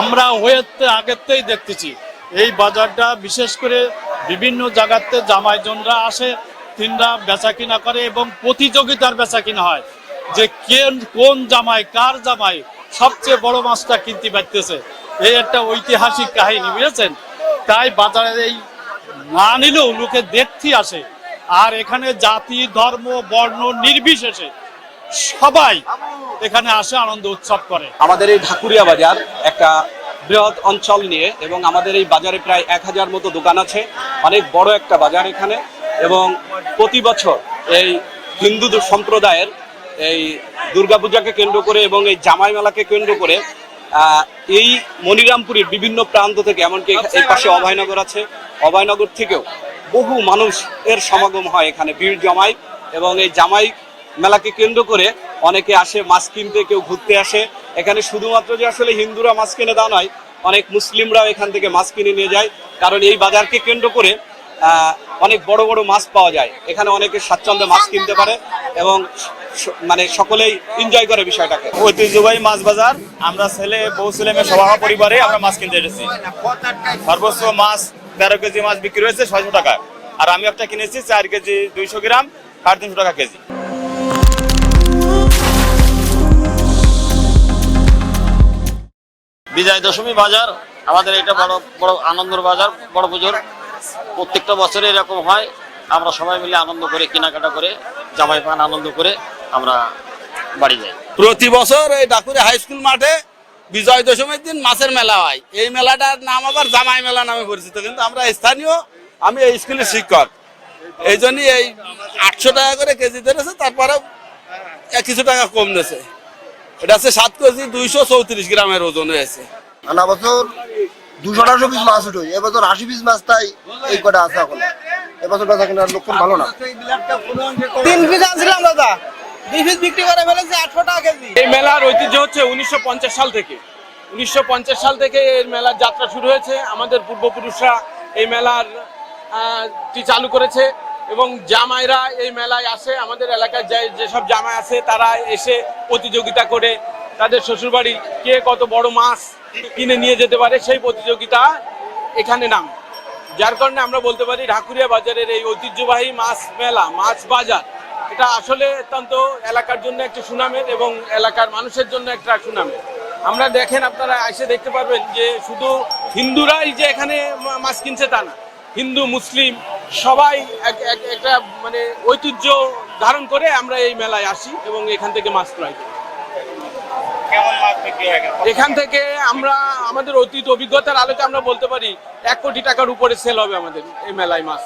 আমরা হয়েতে আগেতেই দেখতেছি, এই বাজারটা বিশেষ করে বিভিন্ন জায়গাতে জামাইজনরা আসে, তিনরা কিনা করে এবং প্রতিযোগিতার বেচা কিনা হয় যে কে কোন জামাই, কার জামাই সবচেয়ে বড় মাছটা কিনতে পারতেছে। এই একটা ঐতিহাসিক কাহিনী, বুঝেছেন? তাই বাজারে এই না নিলেও লোকে দেখতে আসে। আর এখানে জাতি, ধর্ম, বর্ণ নির্বিশেষে সবাই এখানে আসে আনন্দ উৎসব করে। আমাদের এই ঢাকুরিয়া বাজার একটা বৃহৎ অঞ্চল নিয়ে এবং আমাদের এই বাজারে প্রায় এক হাজার মতো দোকান আছে অনেক বড় একটা বাজার এখানে এবং প্রতি বছর এই হিন্দু সম্প্রদায়ের এই দুর্গাপূজাকে কেন্দ্র করে এবং এই জামাই মেলাকে কেন্দ্র করে এই মনিরামপুরের বিভিন্ন প্রান্ত থেকে এমনকি এই পাশে অভয়নগর আছে অভয়নগর থেকেও বহু মানুষ এর সমাগম হয় এখানে ভিড় জমায় এবং এই জামাই মেলাকে কেন্দ্র করে অনেকে আসে, মাছ কিনতে, কেউ ঘুরতে আসে। এখানে শুধুমাত্র যে আসলে হিন্দুরা মাছ কিনে তা নয়, অনেক মুসলিমরাও এখান থেকে মাছ কিনে নিয়ে যায়। কারণ এই বাজারকে কেন্দ্র করে অনেক বড় বড় মাছ পাওয়া যায়। এখানে অনেকে স্বাচ্ছন্দ্যে মাছ কিনতে পারে এবং মানে সকলেই এনজয় করে বিষয়টাকে। ঐতিহ্যবাহী মাছ বাজার, আমরা ছেলে, বউ, ছেলে মেয়ে সভা পরিবারে আমরা মাছ কিনতে এসেছি। সর্বোচ্চ মাছ তেরো কেজি মাছ বিক্রি হয়েছে ছয়শো টাকা। আর আমি একটা কিনেছি চার কেজি দুইশো গ্রাম, সাড়ে তিনশো টাকা কেজি। বিজয় দশমী বাজার, আমাদের এটা বড় বড় আনন্দের বাজার, বড় পুজোর। প্রত্যেকটা বছরে এরকম হয়, আমরা সবাই মিলে আনন্দ করে, কেনাকাটা করে, জামাই পান আনন্দ করে আমরা বাড়ি যাই। প্রতি বছর এই ডাকুরে হাই স্কুল মাঠে বিজয় দশমীর দিন মাছের মেলা হয়। এই মেলাটার নাম আবার জামাই মেলা নামে পরিচিত, কিন্তু আমরা স্থানীয়, আমি এই স্কুলের শিক্ষক। এই জন্যই এই আটশো টাকা করে কেজি ধরেছে তারপরে কিছু টাকা কম দিয়েছে। এটা হচ্ছে সাত কেজি দুইশো চৌত্রিশ গ্রামের ওজন হয়েছে। আনা বছর দুশো আঠারোশো পিস মাছ উঠে এবছর আশি পিস মাছ তাই এই কটা আছে এখন। এবছর বেচা কেনার লক্ষণ ভালো না। তিন পিস আনছিলাম দাদা। দুই পিস বিক্রি করে ফেলেছে আটশো টাকা কেজি। এই মেলার ঐতিহ্য হচ্ছে উনিশশো পঞ্চাশ সাল থেকে। উনিশশো পঞ্চাশ সাল থেকে এই মেলার যাত্রা শুরু হয়েছে। আমাদের পূর্বপুরুষরা এই মেলার টি চালু করেছে। এবং জামাইরা এই মেলায় আসে। আমাদের এলাকায় যে যেসব জামাই আছে, তারা এসে প্রতিযোগিতা করে। তাদের শ্বশুরবাড়ি কে কত বড় মাছ কিনে নিয়ে যেতে পারে, সেই প্রতিযোগিতা এখানে নাম। যার কারণে আমরা বলতে পারি ঢাকুরিয়া বাজারের এই ঐতিহ্যবাহী মাছ মেলা, মাছ বাজার। এটা আসলে অত্যন্ত এলাকার জন্য একটা সুনামের এবং এলাকার মানুষের জন্য একটা সুনামের। আমরা দেখেন আপনারা এসে দেখতে পারবেন যে শুধু হিন্দুরাই যে এখানে মাছ কিনছে তা না। হিন্দু, মুসলিম সবাই এক- এক- একটা মানে ঐতিহ্য ধারণ করে আমরা এই মেলায় আসি এবং এখান থেকে মাছ ক্রয় করি। এখান থেকে আমরা আমাদের অতীত অভিজ্ঞতার আলোকে আমরা বলতে পারি এক কোটি টাকার উপরে সেল হবে আমাদের এই মেলায় মাছ।